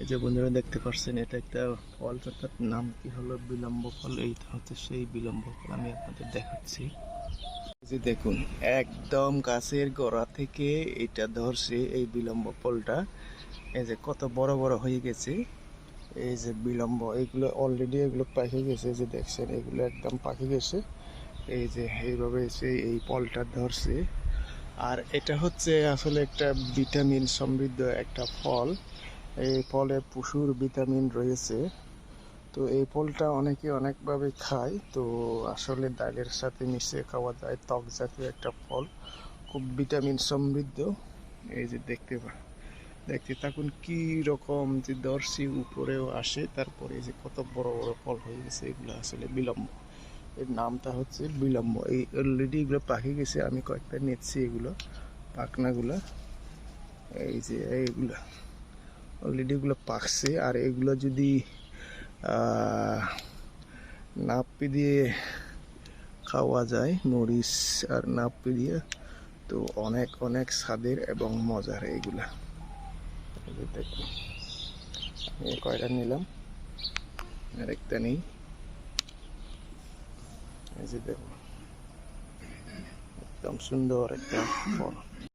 এই যে বন্ধুরা দেখতে পাচ্ছেন এটা একটা ফল তার নাম কি হলো? বিলম্ব ফল, এইটা হচ্ছে সেই বিলম্ব ফল আমি আপনাদের দেখাচ্ছি। যে দেখুন, একদম গাছের গোড়া থেকে এটা ধরছে এই বিলম্ব ফলটা। এই যে কত বড় বড় হয়ে গেছে। এই যে বিলম্ব, এগুলো অলরেডি এগুলো পাকে গেছে। যে দেখছেন, এগুলো একদম পাকে গেছে। এই যে এইভাবে এসে এই ফলটা ধরছে। আর এটা হচ্ছে আসলে একটা ভিটামিন সমৃদ্ধ একটা ফল। এই ফলে প্রচুর ভিটামিন রয়েছে। তো এই ফলটা অনেকে অনেকভাবে খায়। তো আসলে ডালের সাথে মিশিয়ে খাওয়া যায় ত্বক জাতীয় একটা ফল। খুব ভিটামিন সমৃদ্ধ। এই যে দেখতে পা, দেখতে থাকুন কি রকম যে দর্শি উপরেও আসে, তারপরে এই যে কত বড় বড় ফল হয়ে গেছে, এগুলো আসলে বিলম্ব। এর নামটা হচ্ছে বিলম্ব। এই অলরেডি এগুলো পাকে গেছে, আমি কয়েকটা নিচ্ছি এগুলো, পাখনাগুলো। এই যে এইগুলো। অলরেডি এগুলো পাকছে। আর এগুলো যদি নাপ্পি দিয়ে খাওয়া যায়, মরিচ আর নাপ্পি দিয়ে, তো অনেক অনেক স্বাদের এবং মজার এইগুলা এই দেখুন কয়টা নিলাম? আর একটা নেই যে একদম সুন্দর একটা ফল।